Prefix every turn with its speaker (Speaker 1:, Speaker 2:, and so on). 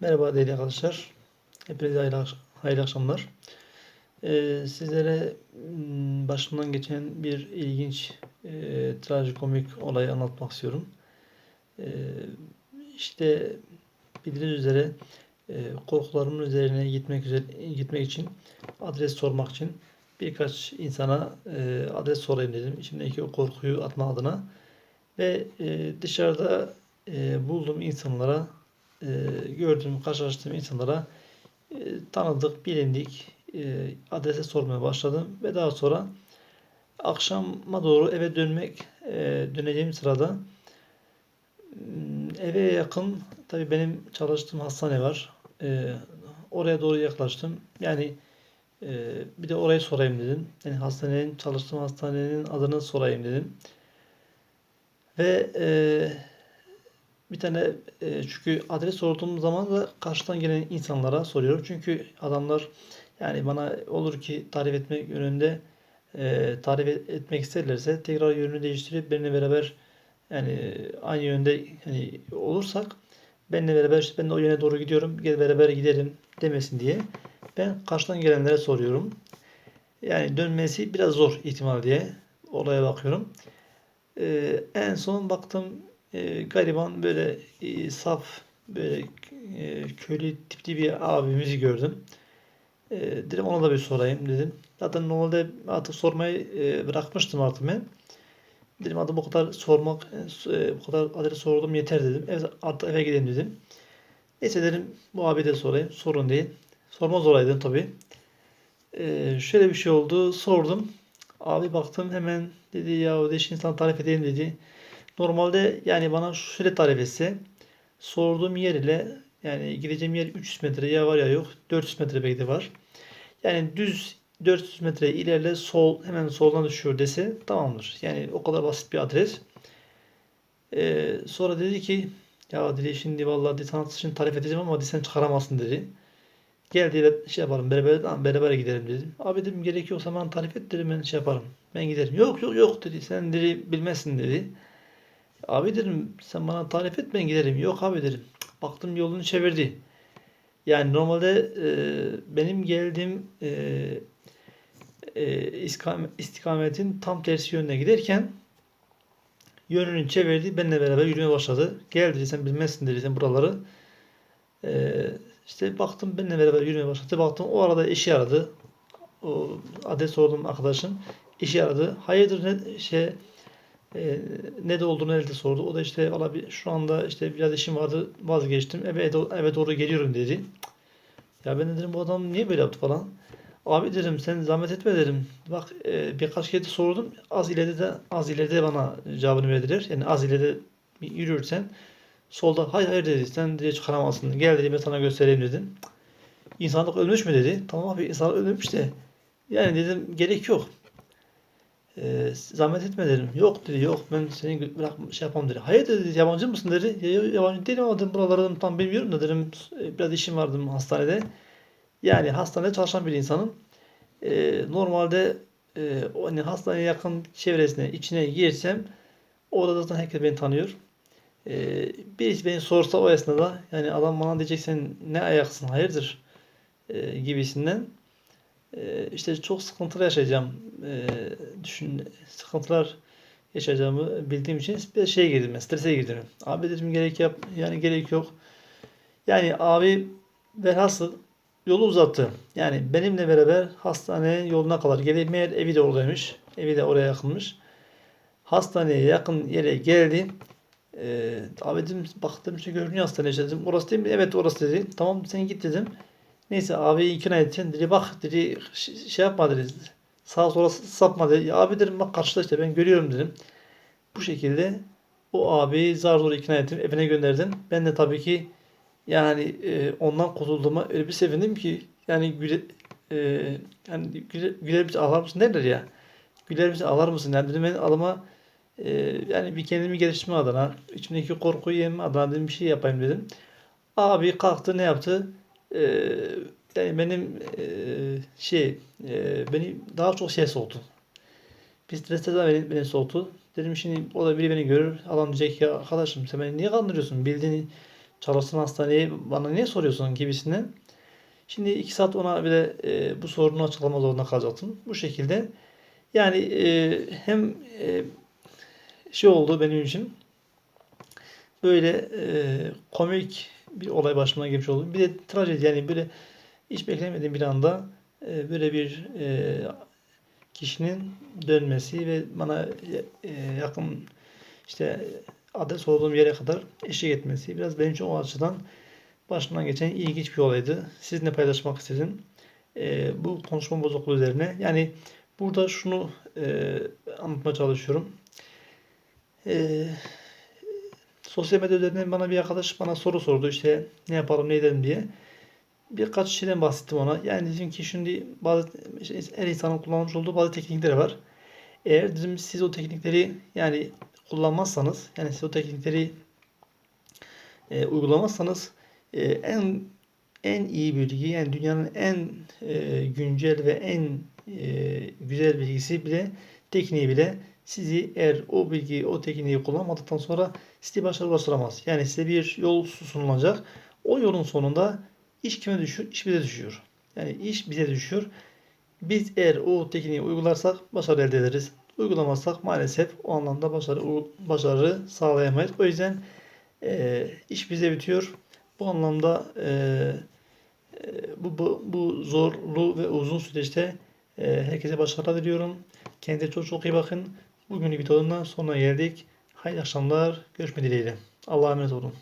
Speaker 1: Merhaba değerli arkadaşlar. Hepinize hayırlı, hayırlı akşamlar. Ee, sizlere mm, başımdan geçen bir ilginç e, trajikomik olayı anlatmak istiyorum. Ee, işte bildiğiniz üzere e, korkularımın üzerine gitmek üzere gitmek için adres sormak için birkaç insana e, adres sorayım dedim. İçimdeki o korkuyu atma adına ve e, dışarıda e, bulduğum insanlara e, gördüğüm, karşılaştığım insanlara e, tanıdık, bilindik e, adrese sormaya başladım ve daha sonra akşama doğru eve dönmek e, döneceğim sırada m, eve yakın tabii benim çalıştığım hastane var. Oraya doğru yaklaştım. Yani bir de orayı sorayım dedim. Yani hastanenin çalıştığım hastanenin adını sorayım dedim. Ve e, bir tane e, çünkü adres sorduğum zaman da karşıdan gelen insanlara soruyorum. Çünkü adamlar yani bana olur ki tarif etmek yönünde e, tarif et- etmek isterlerse tekrar yönünü değiştirip benimle beraber yani aynı yönde hani olursak benimle beraber işte ben de o yöne doğru gidiyorum gel beraber gidelim demesin diye ben karşıdan gelenlere soruyorum. Yani dönmesi biraz zor ihtimal diye olaya bakıyorum. Ee, en son baktım e, gariban böyle e, saf böyle e, köylü tipli bir abimizi gördüm. E, dedim ona da bir sorayım dedim. Zaten normalde artık sormayı e, bırakmıştım artık ben. Dedim adam bu kadar sormak, e, bu kadar adres sordum yeter dedim. Ev, artık eve gidelim dedim. Neyse dedim bu abi de sorayım. Sorun değil. Sormaz olaydım tabii. E, şöyle bir şey oldu. Sordum. Abi baktım hemen dedi ya deş insan tarif edeyim dedi. Normalde yani bana şöyle tarif etse sorduğum yer ile yani gideceğim yer 300 metre ya var ya yok 400 metre belki de var. Yani düz 400 metre ilerle sol hemen soldan düşüyor dese tamamdır. Yani o kadar basit bir adres. Ee, sonra dedi ki ya dedi şimdi vallahi dedi, sana için tarif edeceğim ama dedi, sen çıkaramazsın dedi. Gel dedi şey yapalım beraber beraber gidelim dedim. Abi dedim gerek yoksa bana tarif et dedim ben şey yaparım. Ben giderim. Yok yok yok dedi. Sen dedi bilmezsin dedi. Abi dedim sen bana tarif et ben giderim. Yok abi dedim. Baktım yolunu çevirdi. Yani normalde e, benim geldiğim e, e, istikametin tam tersi yönüne giderken yönünü çevirdi. Benimle beraber yürümeye başladı. Gel dedi sen bilmezsin dedi sen buraları. E, işte baktım benimle beraber yürümeye başladı. Baktım o arada eşi aradı. O adres sorduğum arkadaşım eşi aradı. Hayırdır ne şey e, ne de olduğunu elde sordu. O da işte valla bir, şu anda işte biraz işim vardı vazgeçtim. Eve, eve doğru geliyorum dedi. Ya ben de dedim bu adam niye böyle yaptı falan. Abi dedim sen zahmet etme dedim. Bak e, birkaç kere de sordum. Az ileride de az ileride bana cevabını verdiler. Yani az ileride yürürsen solda hayır hayır dedi. Sen diye çıkaramazsın. Gel dedi ben sana göstereyim dedim. İnsanlık ölmüş mü dedi. Tamam abi insanlık ölmüş de. Yani dedim gerek yok. E, zahmet etme dedim. Yok dedi yok ben seni bırak şey yapamam dedi. Hayır dedi yabancı mısın dedi. Ya, ya- yabancı değilim ama dedim buraları tam bilmiyorum da dedim "e, biraz işim vardı hastanede. Yani hastanede çalışan bir insanım. E, normalde e, hani hastaneye yakın çevresine içine girsem orada zaten herkes beni tanıyor. E, birisi beni sorsa o esnada yani adam bana diyecek sen ne ayaksın hayırdır e, gibisinden e, işte çok sıkıntılı yaşayacağım e, düşün sıkıntılar yaşayacağımı bildiğim için bir şeye girdim ben strese girdim. Abi dedim gerek yap yani gerek yok. Yani abi velhasıl yolu uzattı. Yani benimle beraber hastane yoluna kadar gelip meğer evi de oradaymış. Evi de oraya yakınmış. Hastaneye yakın yere geldi. Ee, abi dedim baktım işte görünüyor hastane işte dedim. Orası değil mi? Evet orası dedi. Tamam sen git dedim. Neyse abi ikna edeceksin dedi. Bak dedi şey yapma dedi. Sağa sola sapma dedi. Ya abi dedim bak karşıda işte ben görüyorum dedim. Bu şekilde o abi zar zor ikna ettim. Evine gönderdim. Ben de tabii ki yani e, ondan kurtulduğuma öyle bir sevindim ki yani güle, e, yani güle, güler misin ağlar mısın derler ya. Güler misin ağlar mısın? Yani dedim ben adıma e, yani bir kendimi geliştirme adına içimdeki korkuyu yenme adına dedim bir şey yapayım dedim. Abi kalktı ne yaptı? Yani benim e, şey e, beni daha çok şey soğuttu. Bir streste de beni, beni soğuttu. Dedim şimdi o da biri beni görür. Adam diyecek ya arkadaşım sen beni niye kandırıyorsun? Bildiğini çalıştığın hastaneyi bana niye soruyorsun gibisinden. Şimdi 2 saat ona bile e, bu sorunu açıklama zorunda kalacaktım. Bu şekilde yani e, hem e, şey oldu benim için böyle e, komik bir olay başıma gelmiş oldu. Bir de trajedi yani böyle hiç beklemediğim bir anda e, böyle bir e, kişinin dönmesi ve bana e, yakın işte adres olduğum yere kadar eşlik etmesi biraz benim için o açıdan başımdan geçen ilginç bir olaydı. Sizinle paylaşmak istedim. E, bu konuşma bozukluğu üzerine. Yani burada şunu e, anlatmaya çalışıyorum. E, sosyal medya üzerinden bana bir arkadaş bana soru sordu işte ne yapalım ne edelim diye. Birkaç şeyden bahsettim ona. Yani dedim ki şimdi bazı işte her insanın kullanmış olduğu bazı teknikleri var. Eğer dedim siz o teknikleri yani kullanmazsanız yani siz o teknikleri e, uygulamazsanız e, en en iyi bilgi yani dünyanın en e, güncel ve en e, güzel bilgisi bile tekniği bile sizi eğer o bilgiyi o tekniği kullanmadıktan sonra sizi başarı ulaştıramaz. Yani size bir yol sunulacak. O yolun sonunda iş kime düşüyor? İş bize düşüyor. Yani iş bize düşüyor. Biz eğer o tekniği uygularsak başarı elde ederiz. Uygulamazsak maalesef o anlamda başarı başarı sağlayamayız. O yüzden e, iş bize bitiyor. Bu anlamda e, e, bu, bu, bu zorlu ve uzun süreçte e, herkese başarılar diliyorum. Kendinize çok çok iyi bakın. Bugünün videonun sonuna geldik. Hayırlı akşamlar. Görüşmek dileğiyle. Allah'a emanet olun.